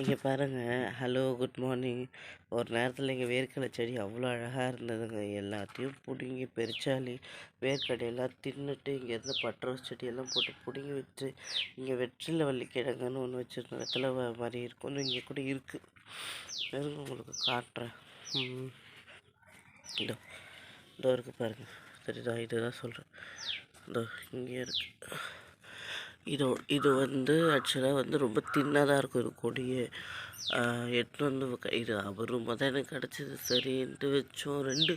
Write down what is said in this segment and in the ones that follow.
இங்கே பாருங்கள் hello good morning ஒரு நேரத்தில் இங்கே வேர்க்கடலை செடி அவ்வளோ அழகாக இருந்ததுங்க. எல்லாத்தையும் பிடுங்கி பெருச்சாலி வேர்க்கடையெல்லாம் தின்னுட்டு இங்கேருந்து பட்ரோஸ் செடியெல்லாம் போட்டு பிடுங்கி வச்சு இங்கே வெற்றில வள்ளி கிழங்குன்னு ஒன்று வச்சுருந்த இடத்துல மாதிரி இருக்கும். இங்கே கூட இருக்குது இருங்க உங்களுக்கு காட்டுறேன். இதோ இதோ இருக்குது பாருங்கள் சரிதான் இதுதான் சொல்கிறேன் இதோ இங்கே இருக்குது இது இது வந்து ஆக்சுவலாக வந்து ரொம்ப தின்னதாக இருக்கும் இது கொடியே. எடுத்து வந்து இது அவர் தான் எனக்கு கிடச்சிது. சரின்ட்டு வச்சோம். ரெண்டு.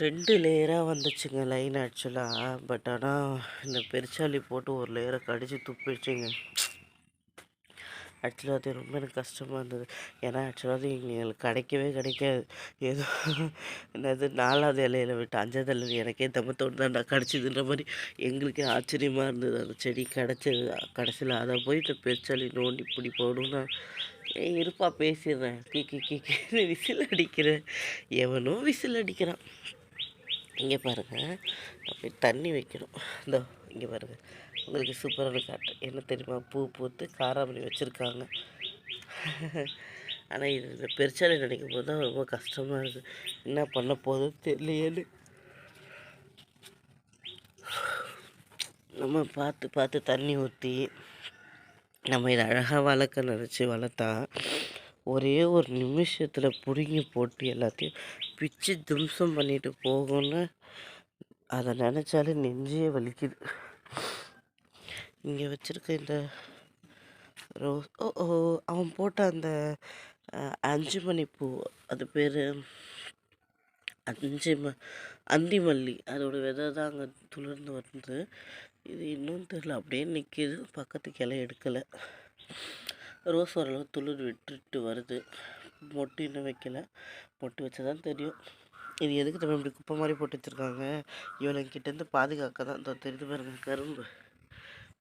ரெண்டு லேயராக வந்துச்சுங்க லைன் ஆக்சுவலாக பட் ஆனால் இந்த பெருச்சாளி போட்டு ஒரு லேயரை கடிச்சு துப்பிடுச்சுங்க. ஆக்சுவலாக அது ரொம்ப எனக்கு கஷ்டமாக இருந்தது. ஏன்னா ஆக்சுவலாக அது எங்களுக்கு கிடைக்கவே கிடைக்காது. ஏதோ என்னது நாலாவது இலையில விட்டு அஞ்சாவது இலையில எனக்கே தம்மத்தோடு தான் நான் கிடச்சிதுன்ற மாதிரி எங்களுக்கே ஆச்சரியமாக இருந்தது. அந்த செடி கிடச்சது கடைசியில் அதை போயிட்டு பெருச்சாளி நோண்டி இப்படி போடணும்னா ஏய் இருப்பா பேசிடுறேன். கி கி கி கி விசில் அடிக்கிறேன். எவனோ விசில் அடிக்கிறான். இங்கே பாருங்கள் அப்படி தண்ணி வைக்கணும். இந்த இங்கே பாருங்கள் உங்களுக்கு சூப்பரான காட்டு என்ன தெரியுமா? பூ பூத்து காராமணி வச்சுருக்காங்க. ஆனால் இது இந்த பெருச்சாலை நினைக்கும் போது தான் ரொம்ப கஷ்டமாக இருக்குது என்ன பண்ண போதும் தெரியலையேன்னு. நம்ம பார்த்து பார்த்து தண்ணி ஊற்றி நம்ம இதை அழகாக வளர்க்க நினச்சி வளர்த்தா ஒரே ஒரு நிமிஷத்தில் பிடுங்கி போட்டு எல்லாத்தையும் பிச்சு தும்சம் பண்ணிட்டு போகும்னு அதை நினச்சாலே நெஞ்சே வலிக்குது. இங்கே வச்சுருக்க இந்த ரோஸ் ஓ ஓ அவன் போட்ட அந்த அஞ்சு மணி பூ அது பேர் அஞ்சு ம அந்தி மல்லி அதோட விதை தான் அங்கே துளிர்ந்து வருது. இது இன்னும் தெரில அப்படியே நிற்கிது பக்கத்து கிளை எடுக்கலை. ரோஸ் ஓரளவு துளிர் விட்டுட்டு வருது. மொட்டு இன்னும் வைக்கல. மொட்டு வச்சா தான் தெரியும். இது எதுக்கு நம்ம இப்படி குப்பை மாதிரி போட்டு வச்சுருக்காங்க? இவனை கிட்டேருந்து பாதுகாக்க தான் இந்த தெரியுது பாருங்க கரும்பு.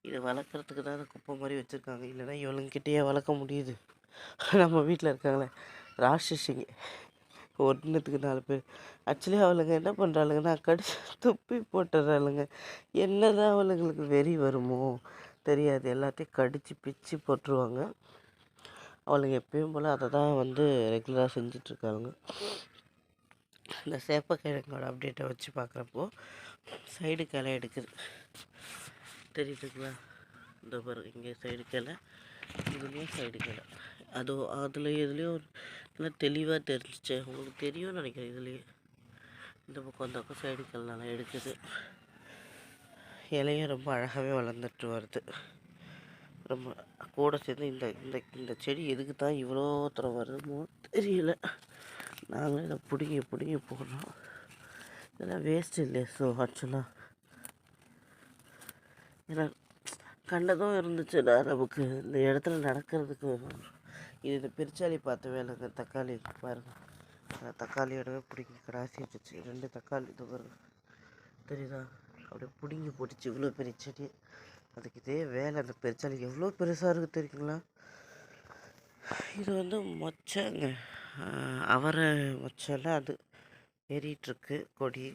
இதை வளர்க்குறதுக்கு தான் அந்த குப்பை மாதிரி வச்சுருக்காங்க. இல்லைன்னா இவனுங்கிட்டேயே வளர்க்க முடியுது. நம்ம வீட்டில் இருக்காங்களே ராட்சசிங்க. ஒன்றுத்துக்கு நாலு பேர். ஆக்சுவலி அவளுங்க என்ன பண்ணுறாளுங்கன்னா கடிச்சு துப்பி போட்டுறாளுங்க. என்ன தான் அவளுங்களுக்கு வெறி வருமோ தெரியாது. எல்லாத்தையும் கடித்து பிச்சு போட்டுருவாங்க. அவளுங்க எப்பயும் போல் அதை தான் வந்து ரெகுலராக செஞ்சிட்ருக்காளுங்க. இந்த சேப்பக்கிழங்கோட அப்டேட்டை வச்சு பார்க்குறப்போ சைடு கிளை எடுக்குது. தெரியுதுங்களா? இந்த பாருங்க இங்கே சைடு கிளை இதுலேயும் சைடு கிளை. அது அதில் இதுலேயும் நல்லா தெளிவாக தெரிஞ்சிச்சு. உங்களுக்கு தெரியும்னு நினைக்கிறேன் இதுலேயே. இந்த பக்கம் அந்த பக்கம் சைடு கிளை நல்லா எடுக்குது. இலையும் ரொம்ப அழகாகவே வளர்ந்துட்டு வருது. நம்ம கூட சேர்ந்து இந்த இந்த இந்த செடி எதுக்கு தான் இவ்வளோ தூரம் வருதுமோ தெரியல. நாங்களும் இதை பிடுங்கி பிடுங்கி போடுறோம். இதெல்லாம் வேஸ்ட் இல்லையா ஸோ ஆக்சுவலாக ஏன்னா கண்டதும் இருந்துச்சுன்னா நமக்கு இந்த இடத்துல நடக்கிறதுக்கு இது இந்த பெருச்சாளி பார்த்த வேலைங்க தக்காளி பாருங்கள் தக்காளியோடவே பிடிங்கி கடாசி ரெண்டு தக்காளி இது பாருங்க. தெரியுதா? அப்படியே பிடுங்கி போட்டுச்சு. இவ்வளோ பெரிய செடி. அதுக்கு இதே வேலை அந்த பெருச்சாளி எவ்வளோ பெருசாக இருக்குது தெரியுங்களா? இது வந்து மொச்சைங்க. அவரை மொச்சைல அது ஏறிட்டுருக்கு கொடி.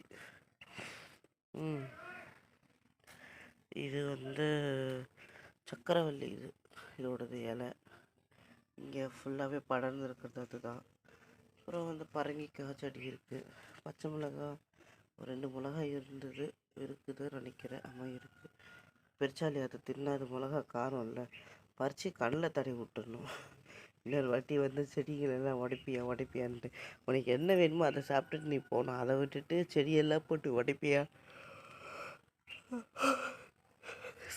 இது வந்து சக்கரவள்ளி இது இதோடது இலை. இங்கே ஃபுல்லாகவே படர்ந்து இருக்கிறது அதுதான். அப்புறம் வந்து பரங்கிக்காய் செடி இருக்குது பச்சை மிளகாய் ஒரு ரெண்டு மிளகாய் இருந்தது இருக்குது நினைக்கிறேன். ஆமாம் இருக்குது பெருச்சாளி அது தின்னாது மிளகா காரம் இல்லை. பறித்து கண்ணில் தடவி விட்டுடணும் இன்னொரு வாட்டி வந்து செடிகளெல்லாம் உடைப்பியா உடைப்பியான்ட்டு. உனக்கு என்ன வேணுமோ அதை சாப்பிட்டுட்டு நீ போகணும். அதை விட்டுட்டு செடியெல்லாம் போட்டு உடைப்பியா?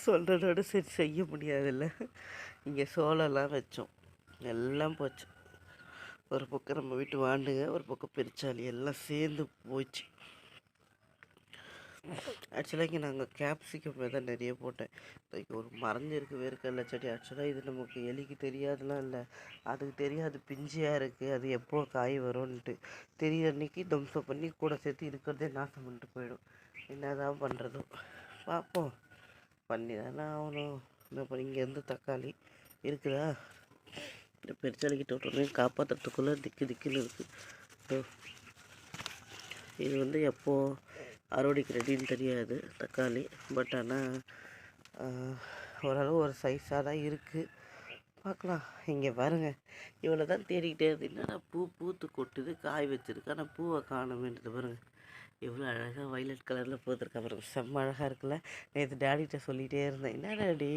சொல்கிறதோட சரி செய்ய முடியாதுல்ல. இங்கே சோளம்லாம் வச்சோம். எல்லாம் போச்சு. ஒரு பக்கம் நம்ம வீட்டு வாண்டுங்க ஒரு பக்கம் பெருச்சாளி எல்லாம் சேர்ந்து போச்சு. ஆக்சுவலாக இங்கே நாங்கள் கேப்சிகம் விதை நிறைய போட்டேன். லைக் ஒரு மறைஞ்சிருக்கு வேர்க்கடலை செடி ஆக்சுவலாக இது நமக்கு எலிக்கு தெரியாதுலாம் இல்லை. அதுக்கு தெரியாது பிஞ்சியாக இருக்குது அது எப்போ காய் வரும்ன்ட்டு தெரியிற அன்னைக்கு தம்சம் பண்ணி கூட சேர்த்து இருக்கிறதே நாசம் பண்ணிட்டு போயிடும். என்னதான் பண்ணுறதும் பார்ப்போம் பண்ணி தானே ஆகணும் என்ன பண்ணி இங்கேருந்து தக்காளி இருக்குதா? இந்த பெருச்சாளிக்கிட்ட விட்டோன்னே காப்பாற்றுறதுக்குள்ளே திக்கு திக்குன்னு இருக்குது இது வந்து எப்போது அறுவடைக்கு ரெடின்னு தெரியாது தக்காளி. பட் ஆனால் ஓரளவு ஒரு சைஸாக தான் இருக்குது பார்க்கலாம் இங்கே பாருங்க. இவ்வளோ தான் தேடிக்கிட்டே இருந்து. என்னடா பூ பூத்து கொட்டுது காய் வச்சிருக்கு. ஆனால் பூவை காணுமேன்றது பாருங்கள் எவ்வளோ அழகாக வைலட் கலரில் பூத்துருக்கா பாருங்கள் செம்ம அழகாக இருக்குல்ல. நேற்று டேடிகிட்ட சொல்லிகிட்டே இருந்தேன். என்ன டேடி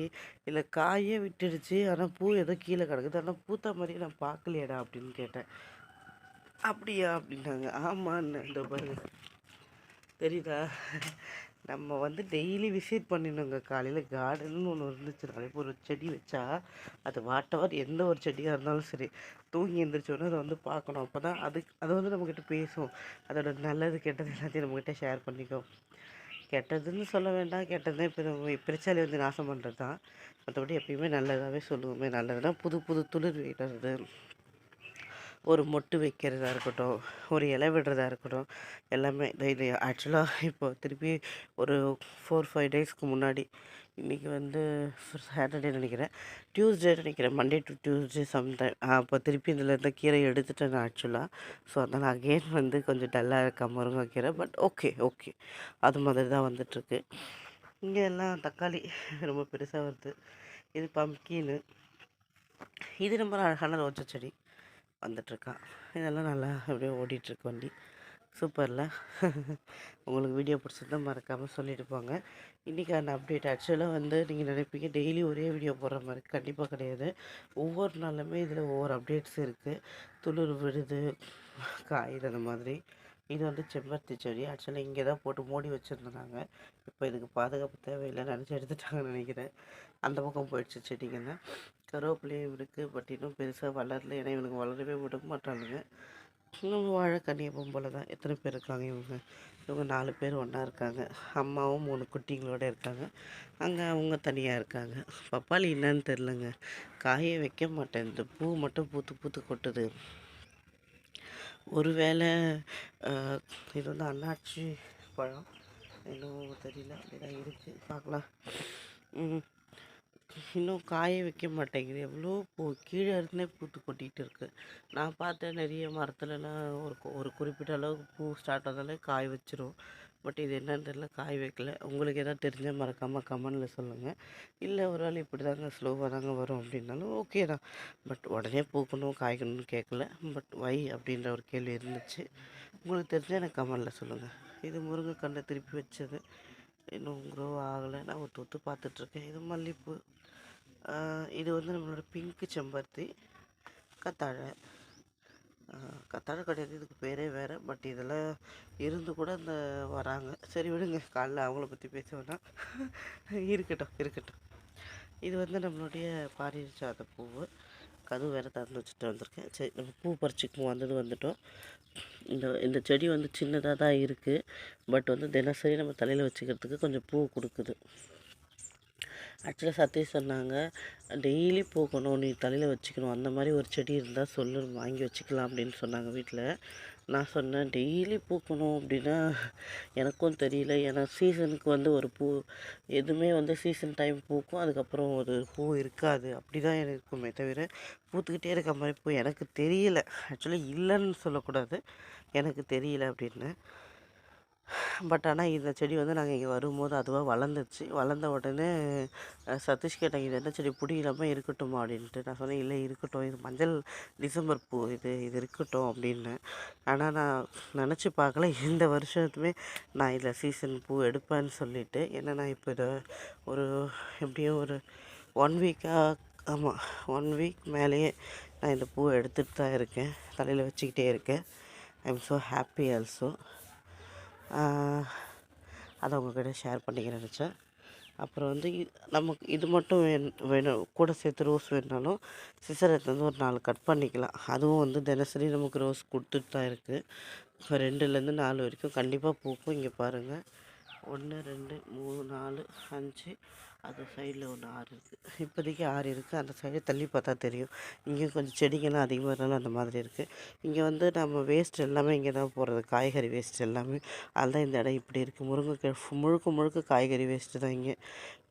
இல்லை காயே விட்டுடுச்சு. ஆனால் பூ ஏதோ கீழே கிடக்குது. ஆனால் பூத்த மாதிரியே நான் பார்க்கலையடா அப்படின்னு கேட்டேன். அப்படியா? அப்படின்னாங்க. ஆமான்னு. இந்த பாருங்கள் தெரியுதா? நம்ம வந்து டெய்லி விசிட் பண்ணிடணுங்க. காலையில் கார்டன்னு ஒன்று இருந்துச்சுனாலே இப்போ ஒரு செடி வச்சா அது வாட்டவர் எந்த ஒரு செடியாக இருந்தாலும் சரி தூங்கி எழுந்திரிச்சோன்னே அதை வந்து பார்க்கணும். அப்போ தான் அது அது வந்து நம்மக்கிட்ட பேசும். அதோட நல்லது கெட்டது எல்லாத்தையும் நம்மக்கிட்ட ஷேர் பண்ணிக்கும். கெட்டதுன்னு சொல்ல வேண்டாம். கெட்டது இப்போ நம்ம பிரச்சனை வந்து நாசம் பண்ணுறது தான் மற்றபடி எப்பயுமே நல்லதாகவே சொல்லுவோமே. நல்லதுன்னா புது புது துளிர் விடுறது ஒரு மொட்டு வைக்கிறதா இருக்கட்டும் ஒரு இலை விடுறதா இருக்கட்டும் எல்லாமே இது ஆக்சுவலாக இப்போ திருப்பி ஒரு ஃபோர் ஃபைவ் டேஸ்க்கு முன்னாடி இன்றைக்கி வந்து சாட்டர்டே நினைக்கிறேன் டியூஸ்டே நினைக்கிறேன் மண்டே டு டியூஸ்டே சம்டைம் அப்போ திருப்பி இதில் இருந்த கீரை எடுத்துட்டேன் நான் ஆக்சுவலாக ஸோ அதனால் அகெயின் வந்து கொஞ்சம் டல்லாக இருக்கா முருங்கைக்கீரை பட் ஓகே ஓகே அது மாதிரி தான் வந்துட்டுருக்கு. இங்கே எல்லாம் தக்காளி ரொம்ப பெருசாக வருது. இது பம்கீனு இது ரொம்ப அழகான ரோஜா செடி. வந்துட்டுருக்கான் இதெல்லாம் நல்லா அப்படியே ஓடிட்டுருக்கு வண்டி. சூப்பரில். உங்களுக்கு வீடியோ பிடிச்சிருந்தா மறக்காமல் சொல்லிட்டு போங்க. இன்றைக்கான அப்டேட் ஆக்சுவலாக வந்து நீங்கள் நினைப்பீங்க டெய்லி ஒரே வீடியோ போடுற மாதிரி கண்டிப்பாக கிடையாது. ஒவ்வொரு நாளுமே இதில் ஒவ்வொரு அப்டேட்ஸ் இருக்குது துளிர் விடுது காயுது அந்த மாதிரி. இது வந்து செம்பருத்தி செடி. ஆக்சுவலாக இங்கே தான் போட்டு மூடி வச்சுருந்தாங்க. இப்போ இதுக்கு பாதுகாப்பு தேவையில்லை நினச்சி எடுத்துட்டாங்கன்னு நினைக்கிறேன். அந்த பக்கம் போயிடுச்சு செடிங்கன்னா கருவேப்பிலையும் இருக்குது பட் இன்னும் பெருசாக வளரல. ஏன்னா இவனுக்கு வளரவே விட மாட்டானுங்க இன்னும் வாழை கன்னியப்பம் போல தான் எத்தனை பேர் இருக்காங்க இவங்க? இவங்க நாலு பேர் ஒன்றா இருக்காங்க. அம்மாவும் மூணு குட்டிங்களோட இருக்காங்க. அங்கே அவங்க தனியாக இருக்காங்க. பப்பாளி என்னன்னு தெரிலங்க காயை வைக்க மாட்டேன். இந்த பூ மட்டும் பூத்து பூத்து கொட்டுது. ஒருவேளை இது வந்து அண்ணாச்சி பழம். இன்னும் தெரியல அப்படிதான் இருக்குது பார்க்கலாம். இன்னும் காய வைக்க மாட்டேங்குது. எவ்வளோ பூ கீழே இருந்தே பூத்து கொட்டிகிட்டு இருக்குது நான் பார்த்தேன் நிறைய மரத்துலலாம் ஒரு ஒரு குறிப்பிட்ட அளவுக்கு பூ ஸ்டார்ட் ஆனாலே காய் வச்சிரும். பட் இது என்னன்னு தெரில காய் வைக்கல. உங்களுக்கு எதாவது தெரிஞ்சால் மறக்காமல் கமெண்டில் சொல்லுங்கள் இல்லை ஒரு வேளை இப்படி தாங்க ஸ்லோவாக தாங்க வரும் அப்படின்னாலும் ஓகே தான். பட் உடனே பூக்கணும் காய்க்கணும்னு கேட்கல பட் வை அப்படின்ற ஒரு கேள்வி இருந்துச்சு. உங்களுக்கு தெரிஞ்சால் எனக்கு கமெண்டில் சொல்லுங்கள் இது முருங்கைக்கண்டை திருப்பி வச்சது. இன்னும் க்ரோ ஆகலை. நான் ஒத்து ஒத்து பார்த்துட்ருக்கேன். இது மல்லிப்பூ. இது வந்து நம்மளோட பிங்க்கு செம்பருத்தி. கத்தாழை. கத்தாழை கடைக்கு இதுக்கு பேரே வேறு. பட் இதெல்லாம் இருந்து கூட இந்த வராங்க. சரி விடுங்க. காலைல அவங்கள பற்றி பேச வேணாம். இருக்கட்டும் இருக்கட்டும். இது வந்து நம்மளுடைய பாரிஜாத பூவு. கதவு வேறு திறந்து வச்சுட்டு வந்திருக்கேன். சரி நம்ம பூ பறிச்சுக்கு வந்தது வந்துட்டோம். இந்த இந்த செடி வந்து சின்னதாக தான் இருக்குது பட் வந்து தினசரி நம்ம தலையில் வச்சுக்கிறதுக்கு கொஞ்சம் பூ கொடுக்குது. ஆக்சுவலாக சதீஷ் சொன்னாங்க டெய்லி பூக்கணும் நீ தலையில் வச்சுக்கணும். அந்த மாதிரி ஒரு செடி இருந்தால் சொல்லு வாங்கி வச்சுக்கலாம் அப்படின்னு சொன்னாங்க வீட்டில் நான் சொன்னேன் டெய்லி பூக்கணும் அப்படின்னா எனக்கும் தெரியல. ஏன்னா சீசனுக்கு வந்து ஒரு பூ எதுவுமே வந்து சீசன் டைம் பூக்கும் அதுக்கப்புறம் ஒரு பூ இருக்காது. அப்படி தான் எனக்கு இருக்குமே தவிர பூத்துக்கிட்டே இருக்க மாதிரி பூ எனக்கு தெரியல. ஆக்சுவலி இல்லைன்னு சொல்லக்கூடாது. எனக்கு தெரியல அப்படின்னு. பட் ஆனால் இந்த செடி வந்து நாங்கள் இங்கே வரும்போது அதுவாக வளர்ந்துச்சு வளர்ந்த உடனே சதீஷ் கேட்டாங்க இது என்ன செடி? பிடிக்காம இருக்கட்டுமா? அப்படின்ட்டு. நான் சொன்னேன் இல்லை இருக்கட்டும். இது மஞ்சள் டிசம்பர் பூ. இது இது இருக்கட்டும் அப்படின்னு. ஆனால் நான் நினச்சி பார்க்கல. இந்த வருஷத்துமே நான் இதில் சீசன் பூ எடுப்பேன்னு சொல்லிவிட்டு ஏன்னா நான் இப்போ இதை ஒரு எப்படியும் ஒரு ஒன் வீக்காக ஆமாம் ஒன் வீக் மேலேயே நான் இந்த பூவை எடுத்துகிட்டு தான் இருக்கேன். தலையில் வச்சுக்கிட்டே இருக்கேன். I am so happy also அதை உங்ககிட்ட ஷேர் பண்ணிக்க நினச்சேன். அப்புறம் வந்து நமக்கு இது மட்டும் வேணும் வேணும் கூட சேர்த்து ரோஸ் வேணுனாலும் சிசர் எடுத்து வந்து ஒரு நாலு கட் பண்ணிக்கலாம். அதுவும் வந்து தினசரி நமக்கு ரோஸ் கொடுத்துட்டு தான் இருக்குது ரெண்டுலேருந்து நாலு வரைக்கும் கண்டிப்பாக பூக்கும். இங்கே பாருங்கள் ஒன்று ரெண்டு மூணு நாலு அஞ்சு. அது சைடில் ஒன்று ஆறு இருக்குது இப்போதைக்கு ஆறு இருக்குது அந்த சைடு தள்ளி பார்த்தா தெரியும். இங்கேயும் கொஞ்சம் செடிங்கள்லாம் அதிகமாக இருந்தாலும் அந்த மாதிரி இருக்குது இங்கே வந்து நம்ம வேஸ்ட் எல்லாமே இங்கே தான் போடுறது. காய்கறி வேஸ்ட் எல்லாமே. அதுதான் இந்த இடம் இப்படி இருக்குது முருங்கைக்காய் முழுக்க முழுக்க காய்கறி வேஸ்ட்டு தான் இங்கே.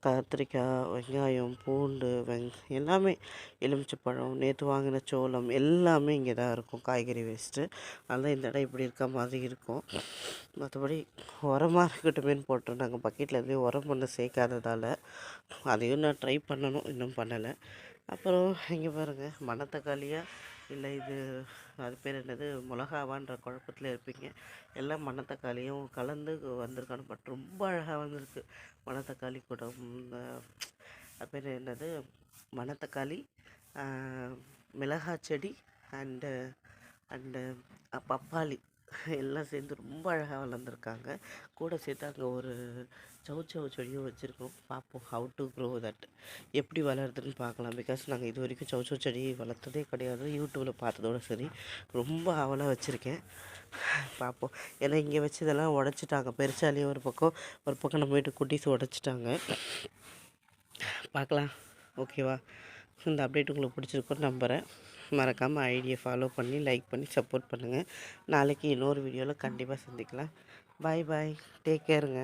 கத்திரிக்காய் வெங்காயம் பூண்டு வெங் எல்லாமே எலுமிச்சப்பழம் நேற்று வாங்கின சோளம் எல்லாமே இங்கே தான் இருக்கும். காய்கறி வேஸ்ட்டு அதனால் இந்த இடம் இப்படி இருக்க மாதிரி இருக்கும். மற்றபடி உரமாக இருக்கட்டுமேன்னு போட்டோம் நாங்கள் பக்கெட்டில் எதுவும் உரம் பண்ண சேர்க்காததால் அதையும் நான் ட்ரை பண்ணணும். இன்னும் பண்ணலை. அப்புறம் இங்கே பாருங்கள் மணத்தக்காளியாக இல்லை இது அது பேர் என்னது? மிளகாவான்ற குழப்பத்தில் இருப்பீங்க. எல்லாம் மணத்தக்காளியும் கலந்து வந்திருக்கானு பட் ரொம்ப அழகாக வந்திருக்கு. மணத்தக்காளி கூட அது பேர் என்னது? மணத்தக்காளி மிளகாய் செடி அண்டு அண்டு பப்பாளி. எல்லாம் சேர்ந்து ரொம்ப அழகாக வளர்ந்துருக்காங்க. கூட சேர்த்து அங்கே ஒரு சவுச்சவு செடியும் வச்சுருக்கோம். பார்ப்போம் ஹவு டு க்ரோ தட் எப்படி வளருதுன்னு பார்க்கலாம். பிகாஸ் நாங்கள் இது வரைக்கும் சவுச்சவு செடி வளர்த்ததே கிடையாது. யூடியூப்பில் பார்த்ததோட சரி. ரொம்ப ஆவலாக வச்சுருக்கேன். பார்ப்போம் ஏன்னா இங்கே வச்சதெல்லாம் உடச்சிட்டாங்க. பெருசாலேயே ஒரு பக்கம் ஒரு பக்கம் நம்ம வீட்டு குட்டீஸ் உடச்சிட்டாங்க. பார்க்கலாம். ஓகேவா இந்த அப்டேட் உங்களுக்கு பிடிச்சிருக்குன்னு நம்புகிறேன் மறக்காமல் ஐடியை ஃபாலோ பண்ணி லைக் பண்ணி சப்போர்ட் பண்ணுங்கள் நாளைக்கு இன்னொரு வீடியோவில் கண்டிப்பாக சந்திக்கலாம். பாய் பாய் டேக் கேருங்க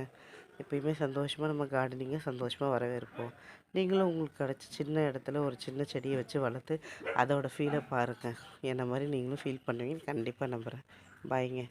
எப்பயுமே சந்தோஷமாக நம்ம கார்டனிங்கை சந்தோஷமாக வரவேற்போம். நீங்களும் உங்களுக்கு கிடச்ச சின்ன இடத்துல ஒரு சின்ன செடியை வச்சு வளர்த்து அதோட ஃபீலை பாருங்கள் என்ன மாதிரி நீங்களும் ஃபீல் பண்ணுவீங்கன்னு கண்டிப்பாக நம்புகிறேன் பாய்ங்க